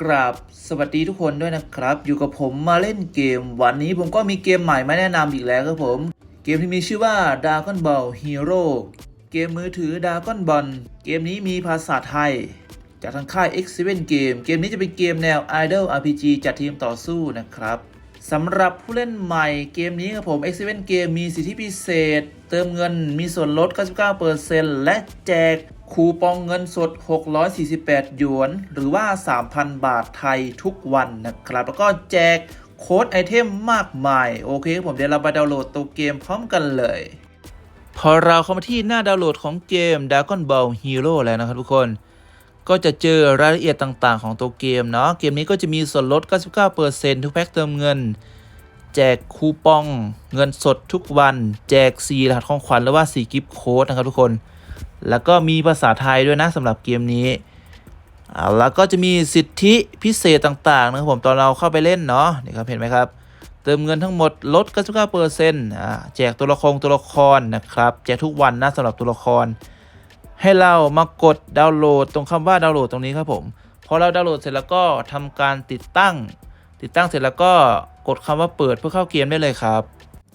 กราบสวัสดีทุกคนด้วยนะครับ อยู่กับผมมาเล่นเกม วันนี้ผมก็มีเกมใหม่มาแนะนำอีกแล้วครับผม เกมที่มีชื่อว่า Dragon Ball Hero เกมมือถือ Dragon Ball เกมนี้มีภาษาไทย จากทางค่าย X7 Game เกมนี้จะเป็นเกมแนว Idol RPG จัดทีมต่อสู้นะครับสำหรับผู้เล่นใหม่เกมนี้ครับผม X7 Game มีสิทธิพิเศษ เติมเงินมีส่วนลด 99%และแจก คูปองเงินสด 648 หยวน หรือว่า 3,000 บาทไทยทุกวันนะครับ แล้วก็แจกโค้ดไอเทมมากมาย โอเคครับผมเดี๋ยวเราไปดาวน์โหลดตัวเกมพร้อมกันเลย พอเราเข้ามาที่หน้าดาวน์โหลดของเกม Dragon Ball Hero แล้วนะครับทุกคน ก็จะเจอรายละเอียดต่างๆ ของตัวเกมเนาะ เกมนี้ก็จะมีส่วนลด 99%ทุกแพ็คเติมเงิน แจกคูปอง เงินสดทุกวัน แจก 4 รหัสของขวัญหรือว่า 4 กิฟต์โค้ดนะครับทุกคน แล้วก็มีภาษาไทยด้วยนะสำหรับเกมนี้อ่าแล้วก็จะมีสิทธิพิเศษต่างๆนะครับผมตอนเราเข้าไปเล่นเนาะนี่ครับเห็นไหมครับ เติมเงินทั้งหมดลด 99%อ่าแจกตัวละครตัวละครนะครับ แจกทุกวันนะสำหรับตัวละคร ให้เรามากดดาวน์โหลดตรงคำว่าดาวน์โหลดตรงนี้ครับผมพอเราดาวน์โหลดเสร็จแล้วก็ทำการติดตั้ง ติดตั้งเสร็จแล้วก็กดคำว่าเปิดเพื่อเข้าเกมได้เลยครับ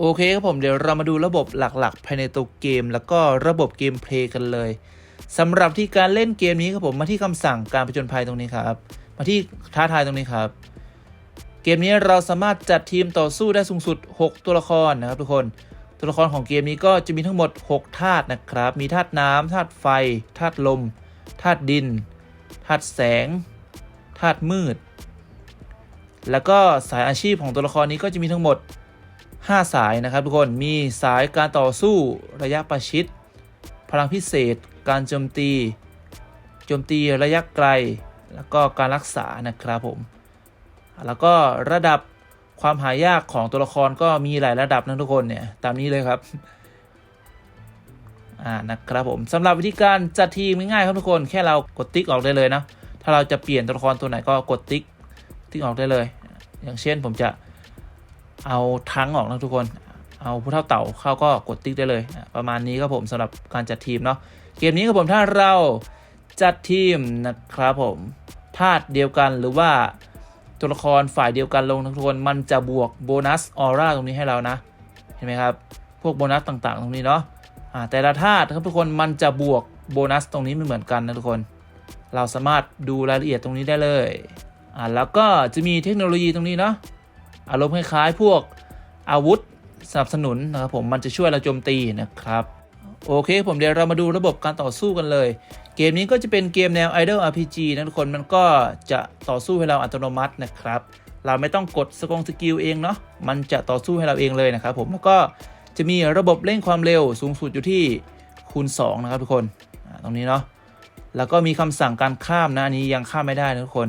โอเคครับผมเดี๋ยวเรามาดูระบบหลักๆ ภายในตัวเกม แล้วก็ระบบเกมเพลย์กันเลยสำหรับที่การเล่นเกมนี้ครับผมมาที่คำสั่งการผจญภัยตรงนี้ครับ มาที่ท้าทายตรงนี้ครับ เกมนี้เราสามารถจัดทีมต่อสู้ได้สูงสุด 6 ตัวละครนะครับทุกคนตัวละครของเกมนี้ก็จะมีทั้งหมด 6 ธาตุนะครับ มีธาตุน้ำธาตุไฟธาตุลมธาตุดินธาตุแสงธาตุมืด แล้วก็สายอาชีพของตัวละครนี้ก็จะมีทั้งหมด 5 สายนะครับทุกคนมีสายการต่อสู้ระยะประชิด พลังพิเศษ การโจมตีโจมตีระยะไกล แล้วก็การรักษานะครับผม แล้วก็ระดับความหายากของตัวละครก็มีหลายระดับนะทุกคนเนี่ยตามนี้เลยครับอ่านะครับผมสำหรับวิธีการจัดทีมง่ายๆครับทุกคนแค่เรากดติ๊กออกได้เลยนะถ้าเราจะเปลี่ยนตัวละครตัวไหนก็กดติ๊กติ๊กออกได้เลย อย่างเช่นผมจะ เอาทั้งออกนะทุกคน เอาผู้เท่าเต่าเข้าก็กดติ๊กได้เลย ประมาณนี้ครับผมสำหรับการจัดทีมเนาะเกมนี้ครับผมถ้าเราจัดทีมนะครับผมธาตุเดียวกันหรือว่าตัวละครฝ่ายเดียวกันลงทุกคนมันจะบวกโบนัสออร่าตรงนี้ให้เรานะ เห็นไหมครับ พวกโบนัสต่างๆ ตรงนี้เนาะอ่าแต่ละธาตุครับทุกคนมันจะบวกโบนัสตรงนี้ไม่เหมือนกันนะทุกคน เราสามารถดูรายละเอียดตรงนี้ได้เลยอ่าแล้วก็จะมีเทคโนโลยีตรงนี้เนาะ อารมณ์คล้ายๆพวกอาวุธสนับสนุนนะครับผมมันจะช่วยเราโจมตีนะครับ โอเคผมเดี๋ยวเรามาดูระบบการต่อสู้กันเลย เกมนี้ก็จะเป็นเกมแนว Idol RPG นะทุกคนมันก็จะต่อสู้ให้เราอัตโนมัตินะครับ เราไม่ต้องกดสกงสกิลเองเนาะมันจะต่อสู้ให้เราเองเลยนะครับผมแล้วก็จะมีระบบเร่งความเร็วสูงสุดอยู่ที่คูณ2นะครับทุกคนตรงนี้เนาะแล้วก็มีคำสั่งการข้ามนะอันนี้ยังข้ามไม่ได้นะทุกคน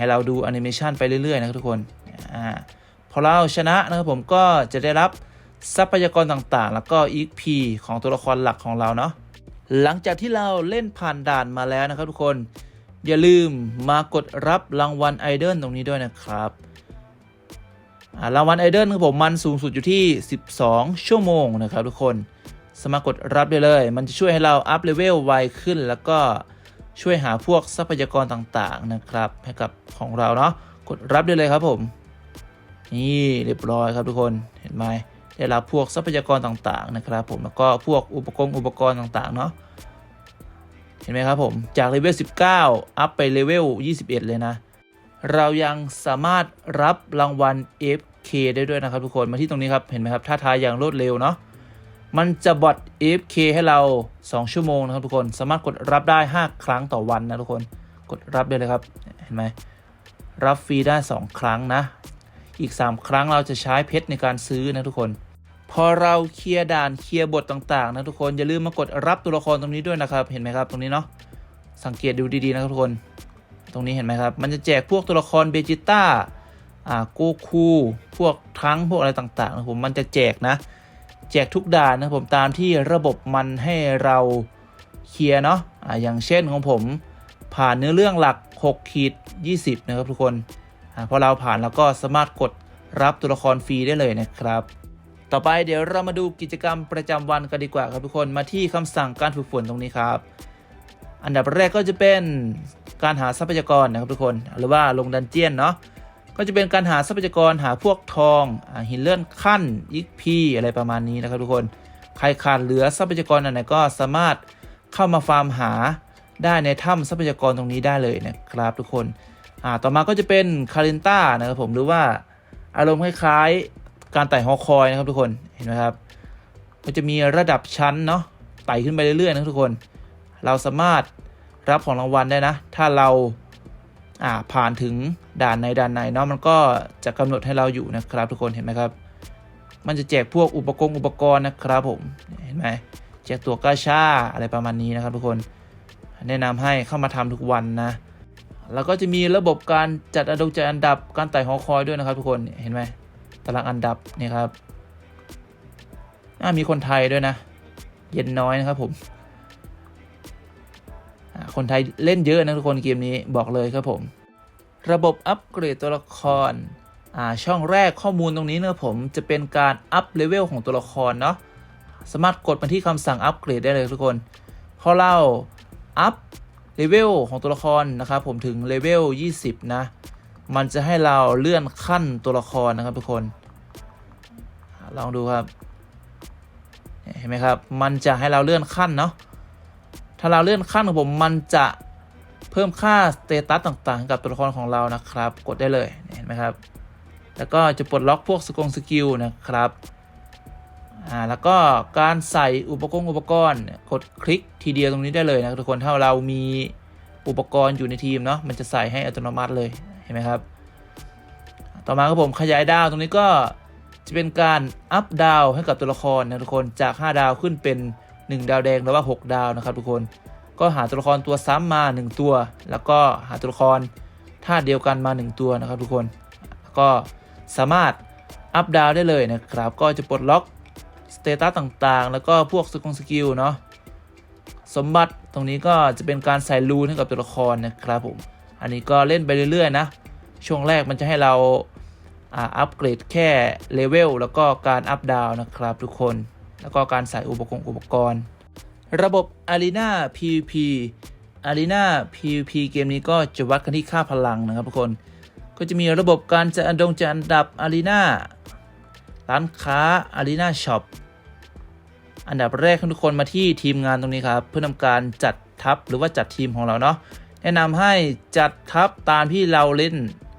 ให้เราดูแอนิเมชันไปเรื่อยๆนะครับทุกคนอ่าพอเราชนะนะครับผมก็จะได้รับทรัพยากรต่างๆ แล้วก็ EXP ของตัวละครหลักของเราเนาะหลังจากที่เราเล่นผ่านด่านมาแล้วนะครับทุกคน อย่าลืมมากดรับรางวัลไอดอลตรงนี้ด้วยนะครับรางวัลไอดอลของผมมันสูงสุดอยู่ที่ 12 ชั่วโมงนะครับทุกคนสามารกดรับได้เลย มันจะช่วยให้เราอัพเลเวลไวขึ้นแล้วก็ ช่วยหาพวกทรัพยากรต่างๆนะครับ ให้กับของเราเนาะกดรับได้เลยครับผม นี่เรียบร้อยครับทุกคนเห็นไหมได้รับพวกทรัพยากรต่างๆนะครับผมแล้วก็พวกอุปกรณ์อุปกรณ์ต่างๆเนาะเห็นไหมครับผมจากเลเวล 19 อัพไปเลเวล 21 เลยนะ เรายังสามารถรับรางวัล FK ได้ด้วยนะครับทุกคนมาที่ตรงนี้ครับ เห็นไหมครับท่าทายอย่างรวดเร็วเนาะ มันจะบอท AFK ให้เรา 2 ชั่วโมงนะครับทุกคนสามารถกดรับได้ 5 ครั้งต่อวันนะทุกคนกดรับได้เลยครับเห็นไหมรับฟรีได้ 2 ครั้งนะ อีก 3 ครั้งเราจะใช้เพชรในการซื้อนะทุกคน พอเราเคลียร์ด่านเคลียร์บทต่างๆนะทุกคนอย่าลืมมากดรับตัวละครตรงนี้ด้วยนะครับ เห็นไหมครับตรงนี้เนาะสังเกตดูดีๆนะครับทุกคน ตรงนี้เห็นไหมครับ มันจะแจกพวกตัวละครเบจิต้าอ่าโกคูพวกทั้งพวกอะไรต่างๆนะผมมันจะแจกนะ แจกทุกด่านนะครับผมตามที่ระบบมันให้เราเคลียร์เนาะอ่าอย่างเช่นของผมผ่านเนื้อเรื่องหลัก6ขีด20 นะครับทุกคนอพอเราผ่านแล้วก็สามารถกดรับตัวละครฟรีได้เลยนะครับ ต่อไปเดี๋ยวเรามาดูกิจกรรมประจำวันกันดีกว่าครับทุกคนมาที่คำสั่งการฝึกฝนตรงนี้ครับ อันดับแรกก็จะเป็นการหาทรัพยากรนะครับทุกคน หรือว่าลงดันเจียนเนาะ ก็จะเป็นการหาทรัพยากรหาพวกทองอหินเลื่อนขั้นยิกพีอะไรประมาณนี้นะครับทุกคน ใครขาดเหลือทรัพยากรอันไหนก็สามารถเข้ามาฟาร์มหาได้ในถ้ำทรัพยากรตรงนี้ได้เลยนะครับทุกคนอ่าต่อมาก็จะเป็นคารินต้านะครับผมหรือว่าอารมณ์คล้ายๆการไต่หอคอยนะครับทุกคนเห็นไหมครับก็จะมีระดับชั้นเนาะไต่ขึ้นไปเรื่อยๆนะครับทุกคน เราสามารถรับของรางวัลได้นะ ถ้าเรา อ่าผ่านถึงด่านในด่านในเนาะมันก็จะกำหนดให้เราอยู่นะครับ ทุกคนเห็นไหมครับ มันจะแจกพวกอุปกรณ์อุปกรณ์นะครับผมเห็นไหมแจกตัวกาชาอะไรประมาณนี้นะครับ ทุกคนแนะนำให้เข้ามาทำทุกวันนะแล้วก็จะมีระบบการจัดอันดับจัดอันดับการไต่หอคอยด้วยนะครับ ทุกคนเห็นไหมตารางอันดับนี่ครับมีคนไทยด้วยนะ เย็นน้อยนะครับผม คนไทยเล่นเยอะนะทุกคนเกมนี้บอกเลยครับผม ระบบอัปเกรดตัวละครช่องแรกข้อมูลตรงนี้นะผมจะเป็นการอัพเลเวลของตัวละครเนาะสามารถกดมาที่คำสั่งอัปเกรดได้เลยทุกคนพอเราอัพเลเวลของตัวละครนะครับผมถึงเลเวล 20 นะ มันจะให้เราเลื่อนขั้นตัวละครนะครับทุกคน ลองดูครับ เห็นไหมครับ มันจะให้เราเลื่อนขั้นเนาะ ถ้าเราเลื่อนขั้นของผมมันจะเพิ่มค่าสเตตัสต่างๆให้กับตัวละครของเรานะครับ กดได้เลยเห็นไหมครับ แล้วก็จะปลดล็อกพวกสกงสกิลนะครับอ่าแล้วก็การใส่อุปกรณ์อุปกรณ์กดคลิกทีเดียวตรงนี้ได้เลยนะทุกคนถ้าเรามีอุปกรณ์อยู่ในทีมเนาะมันจะใส่ให้อัตโนมัติเลยเห็นไหมครับ ต่อมาครับผมขยายดาวตรงนี้ก็จะเป็นการอัพดาวให้กับตัวละครนะทุกคนจาก 5 ดาวขึ้นเป็น 1 ดาวแดงหรือว่า 6 ดาวนะครับทุกคนก็หาตัวละครตัวซ้ำมา 1 ตัว แล้วก็หาตัวละครท่าเดียวกันมา 1 ตัวนะครับทุกคนก็สามารถอัพดาวได้เลยนะครับ ก็จะปลดล็อกสเตตัสต่างๆ แล้วก็พวกสกงสกิลเนาะสมบัติตรงนี้ก็จะเป็นการใส่รูนให้กับตัวละครนะครับผมอันนี้ก็เล่นไปเรื่อยๆนะ ช่วงแรกมันจะให้เราอ่าอัปเกรดแค่เลเวลแล้วก็การอัพดาวนะครับทุกคน แล้วก็การใส่อุปกรณ์อุปกรณ์ ระบบ Arena PVP Arena PVP เกมนี้ก็จะวัดกันที่ค่าพลังนะครับทุกคน ก็จะมีระบบการจัดอันดงจัดอันดับ Arena ร้านค้า Arena Shop อันดับแรกทุกคนมาที่ทีมงานตรงนี้ครับ เพื่อทำการจัดทัพหรือว่าจัดทีมของเราเนาะแนะนำให้จัดทัพตามที่เราเล่น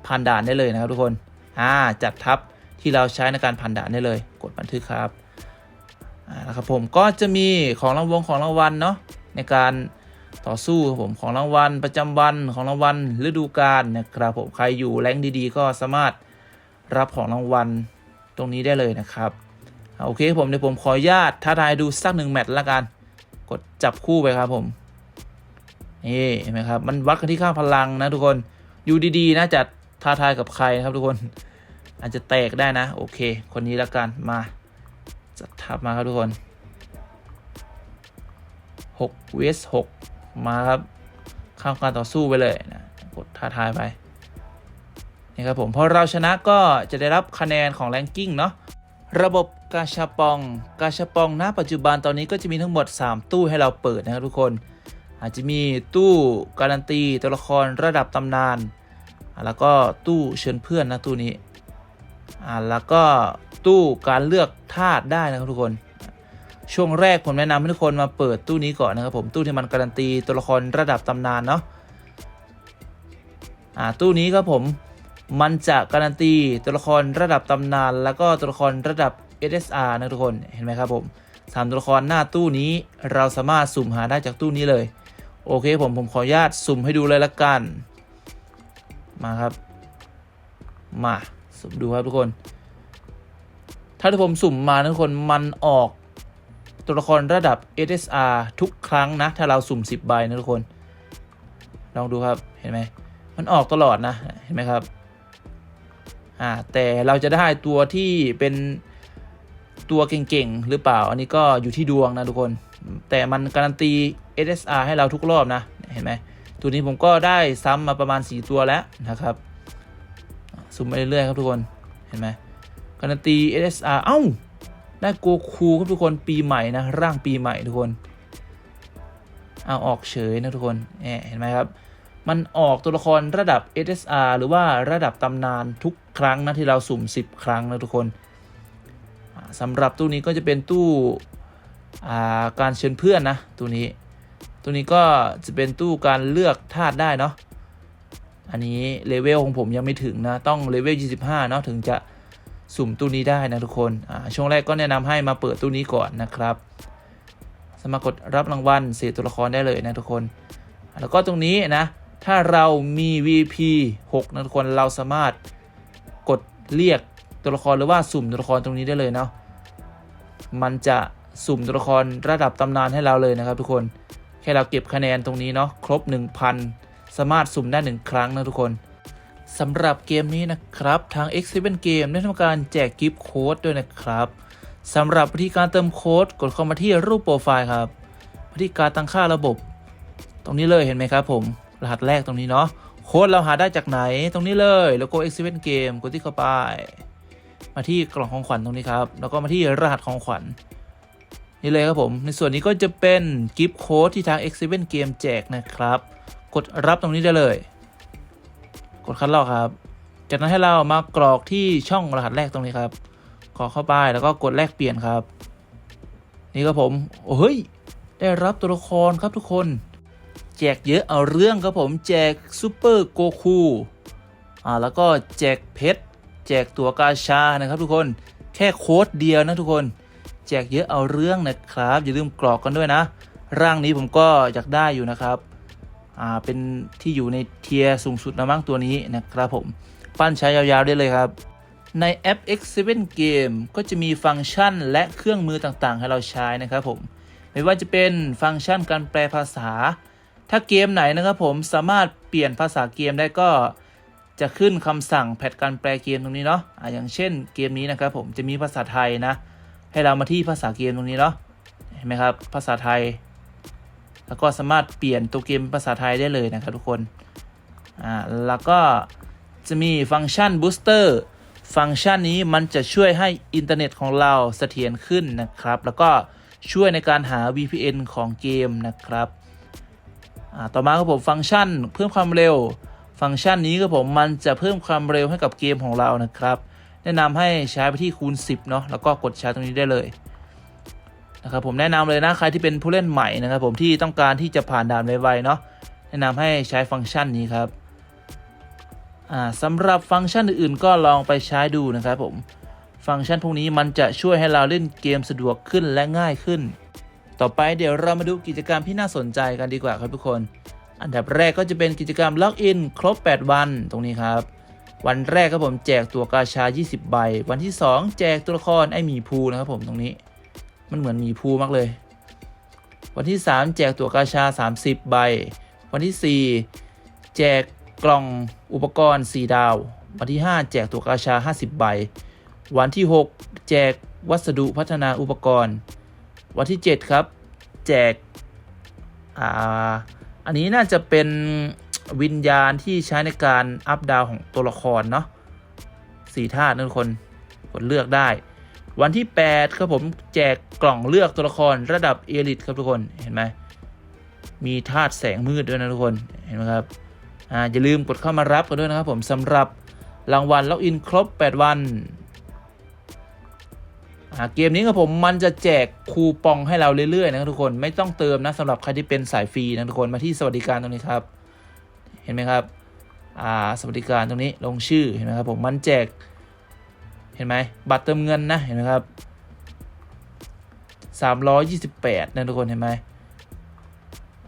ผ่านด่านได้เลยนะครับทุกคน อ่า จัดทัพที่เราใช้ในการผ่านด่านได้เลย กดบันทึกครับ นะครับผมก็จะมีของรางวัลของรางวัลเนาะในการต่อสู้ครับผมของรางวัลประจำวันของรางวัลฤดูกาลนะครับผมใครอยู่แรงดีๆ ก็สามารถรับของรางวัลตรงนี้ได้เลยนะครับโอเคผมเดี๋ยวผมขออนุญาตท้าทายดูสักหนึ่งแมตช์ละกัน กดจับคู่ไปครับผมนี่เห็นไหมครับมันวัดกันที่ค่าพลังนะทุกคนอยู่ดีๆนะจะท้าทายกับใครนะครับทุกคน อาจจะแตกได้นะ โอเค คนนี้ละกันมา จัดทับมาครับทุกคน6 vs 6มาครับข้ามการต่อสู้ไปเลยนะกดท้าทายไปนี่ครับผมพอเราชนะก็จะได้รับคะแนนของแรงกิ้งเนาะระบบกาชาปอง กาชาปองณปัจจุบันตอนนี้ก็จะมีทั้งหมด 3 ตู้ให้เราเปิดนะครับทุกคน อาจจะมีตู้การันตีตัวละครระดับตำนาน แล้วก็ตู้เชิญเพื่อนนะตู้นี้แล้วก็ ตู้การเลือกธาตุได้นะครับทุกคน ช่วงแรกผมแนะนำให้ทุกคนมาเปิดตู้นี้ก่อนนะครับผมตู้ที่มันการันตีตัวละครระดับตำนานเนาะอ่าตู้นี้ครับผมมันจะการันตีตัวละครระดับตำนาน แล้วก็ตัวละครระดับ SSR นะทุกคนเห็นไหมครับผมสามตัวละครหน้าตู้นี้เราสามารถสุ่มหาได้จากตู้นี้เลย โอเคผมผมขออนุญาตสุ่มให้ดูเลยละกัน มาครับ มาสุ่มดูครับทุกคน ถ้าที่ผมสุ่มมานะทุกคนมันออก ตัวละครระดับ SSR ทุกครั้งนะ ถ้าเราสุ่ม 10 ใบนะทุกคน ลองดูครับเห็นไหมมันออกตลอดนะเห็นไหมครับอ่าแต่เราจะได้ตัวที่เป็นตัวเก่งๆ หรือเปล่า อันนี้ก็อยู่ที่ดวงนะทุกคน แต่มันการันตี SSR ให้เราทุกรอบนะ เห็นไหม ตัวนี้ผมก็ได้ซ้ำมาประมาณ 4 ตัวแล้วนะครับ สุ่มไปเรื่อยๆครับทุกคน เห็นไหม การันตี SSR เอ้า ได้โกคูครับทุกคนปีใหม่นะ ร่างปีใหม่ทุกคน เอาออกเฉยนะทุกคนแหมเห็นไหมครับ มันออกตัวละครระดับ SSR หรือว่าระดับตำนานทุกครั้งนะที่เราสุ่ม 10 ครั้งนะทุกคนสำหรับตู้นี้ก็จะเป็นตู้การเชิญเพื่อนนะตัวนี้ ตัวนี้ก็จะเป็นตู้การเลือกธาตุได้เนาะ อันนี้เลเวลของผมยังไม่ถึงนะ ต้องเลเวล 25 เนาะถึงจะ สุ่มตู้นี้ได้นะทุกคนช่วงแรกก็แนะนำให้มาเปิดตู้นี้ก่อนนะครับสามารถกดรับรางวัลเสียตัวละครได้เลยนะทุกคน แล้วก็ตรงนี้นะ ถ้าเรามี VP 6นะทุกคนเราสามารถกดเรียกตัวละครหรือว่าสุ่มตัวละครตรงนี้ได้เลยเนาะ มันจะสุ่มตัวละครระดับตำนานให้เราเลยนะครับ ทุกคน แค่เราเก็บคะแนนตรงนี้เนาะครบ 1,000 สามารถสุ่มได้ 1 ครั้งนะทุกคน สำหรับเกมนี้นะครับ ทาง X7 Game ได้ทำการแจกกิฟต์โค้ดด้วยนะครับสำหรับวิธีการเติมโค้ดกดเข้ามาที่รูปโปรไฟล์ครับวิธีการตั้งค่าระบบ ตรงนี้เลยเห็นไหมครับผม รหัสแรกตรงนี้เนาะโค้ดเราหาได้จากไหนตรงนี้เลยโลโก้ X7 Game กดที่เข้าไป มาที่กล่องของขวัญตรงนี้ครับ แล้วก็มาที่รหัสของขวัญนี่เลยครับผม ในส่วนนี้ก็จะเป็นกิฟต์โค้ดที่ทาง X7 Game แจกนะครับ กดรับตรงนี้ได้เลย กดคัดลอกครับ จากนั้นให้เรามากรอกที่ช่องรหัสแรกตรงนี้ครับกรอกเข้าไปแล้วก็กดแลกเปลี่ยนครับ นี่ครับผมโอ้เฮ้ยได้รับตัวละครครับทุกคน แจกเยอะเอาเรื่องครับผมแจกซูเปอร์โกคูอ่าแล้วก็แจกเพชรแจกตัวกาชานะครับ ทุกคนแค่โค้ดเดียวนะทุกคน แจกเยอะเอาเรื่องนะครับ อย่าลืมกรอกกันด้วยนะ ร่างนี้ผมก็อยากได้อยู่นะครับ อ่าเป็นที่อยู่ในเทียร์สูงสุดนะมั้งตัวนี้นะครับผม ปั้นใช้ยาวๆได้เลยครับ ในแอป X7 Game ก็จะมีฟังก์ชันและเครื่องมือต่างๆ ให้เราใช้นะครับผม ไม่ว่าจะเป็นฟังก์ชันการแปลภาษา ถ้าเกมไหนนะครับผมสามารถเปลี่ยนภาษาเกมได้ก็จะขึ้นคำสั่งแพทการแปลเกมตรงนี้เนาะออย่างเช่นเกมนี้นะครับผมจะมีภาษาไทยนะ ให้เรามาที่ภาษาเกมตรงนี้เนาะ เห็นไหมครับ ภาษาไทย แล้วก็สามารถเปลี่ยนตัวเกมภาษาไทยได้เลยนะครับทุกคนอ่าแล้วก็จะมีฟังก์ชันบูสเตอร์ฟังก์ชันนี้มันจะช่วยให้อินเทอร์เน็ตของเราเสถียรขึ้นนะครับ แล้วก็ช่วยในการหา VPN ของเกมนะครับอ่าต่อมาครับผมฟังก์ชันเพิ่มความเร็ว ฟังก์ชันนี้ครับผมมันจะเพิ่มความเร็วให้กับเกมของเรานะครับ แนะนำให้ใช้ไปที่คูณ 10เนาะแล้วก็กดใช้ตรงนี้ได้เลย นะครับผมแนะนำเลยนะใครที่เป็นผู้เล่นใหม่นะครับผมที่ต้องการที่จะผ่านด่านไวๆเนาะแนะนำให้ใช้ฟังก์ชันนี้ครับอ่าสำหรับฟังก์ชันอื่นๆ ก็ลองไปใช้ดูนะครับผมฟังก์ชันพวกนี้มันจะช่วยให้เราเล่นเกมสะดวกขึ้นและง่ายขึ้น ต่อไปเดี๋ยวเรามาดูกิจกรรมที่น่าสนใจกันดีกว่าครับทุกคน อันดับแรกก็จะเป็นกิจกรรมล็อกอินครบ 8 วันตรงนี้ครับ วันแรกครับผมแจกตัวกาชา 20 ใบ วันที่ 2 แจกตัวละครไอหมีภูนะครับผมตรงนี้ มันเหมือนมีภูมากเลย วันที่ 3 แจกตั๋วกาชา 30 ใบ วันที่ 4 แจกกล่องอุปกรณ์ 4 ดาว วันที่ 5 แจกตั๋วกาชา 50 ใบ วันที่ 6 แจกวัสดุพัฒนาอุปกรณ์ วันที่ 7 ครับ แจกอ่าอันนี้น่าจะเป็นวิญญาณที่ใช้ในการอัพดาวของตัวละครเนาะสี่ธาตุนะทุกคนกดเลือกได้ วันที่ 8 ครับผมแจกกล่องเลือกตัวละครระดับเอลิทครับทุกคนเห็นไหมมีธาตุแสงมืดด้วยนะทุกคนเห็นไหมครับอ่าอย่าลืมกดเข้ามารับกันด้วยนะครับผมสำหรับรางวัลล็อกอินครบ 8 วันอ่าเกมนี้ครับผมมันจะแจกคูปองให้เราเรื่อยๆนะครับทุกคนไม่ต้องเติมนะสำหรับใครที่เป็นสายฟรีนะทุกคนมาที่สวัสดิการตรงนี้ครับ เห็นไหมครับอ่าสวัสดิการตรงนี้ลงชื่อเห็นไหมครับผมมันแจก ห็นไหมบัตรเติมเงินนะเห็นไหมครับ328นะทุกคนเห็นไหม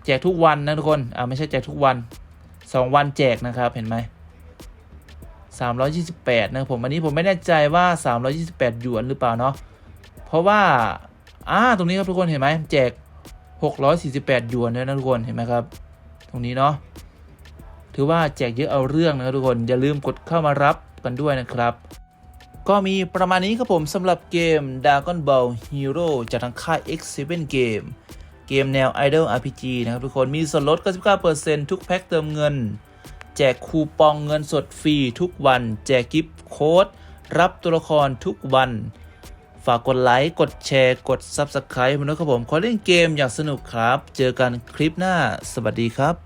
แจกทุกวันนะทุกคนอ่าไม่ใช่แจกทุกวัน 2 วันแจกนะครับเห็นไหม328นะครับผมอันนี้ผมไม่แน่ใจว่า 328หยวนหรือเปล่าเนาะเพราะว่าอ่าตรงนี้ครับทุกคนเห็นไหมแจก 648หยวนด้วยนะทุกคนเห็นไหมครับ ตรงนี้เนาะถือว่าแจกเยอะเอาเรื่องนะครับทุกคนอย่าลืมกดเข้ามารับกันด้วยนะครับ ก็มีประมาณนี้ครับผมสำหรับเกม Dragon Ball Hero จากทางค่าย X7 Game เกมแนว Idol RPG นะครับทุกคนมีส่วนลด 99%ทุกแพ็คเติมเงิน แจกคูปองเงินสดฟรีทุกวัน แจกกิฟต์โค้ด รับตัวละครทุกวัน ฝากกดไลค์ กดแชร์ กด Subscribe มด้วยครับผม ขอเล่นเกมอย่างสนุกครับ เจอกันคลิปหน้า สวัสดีครับ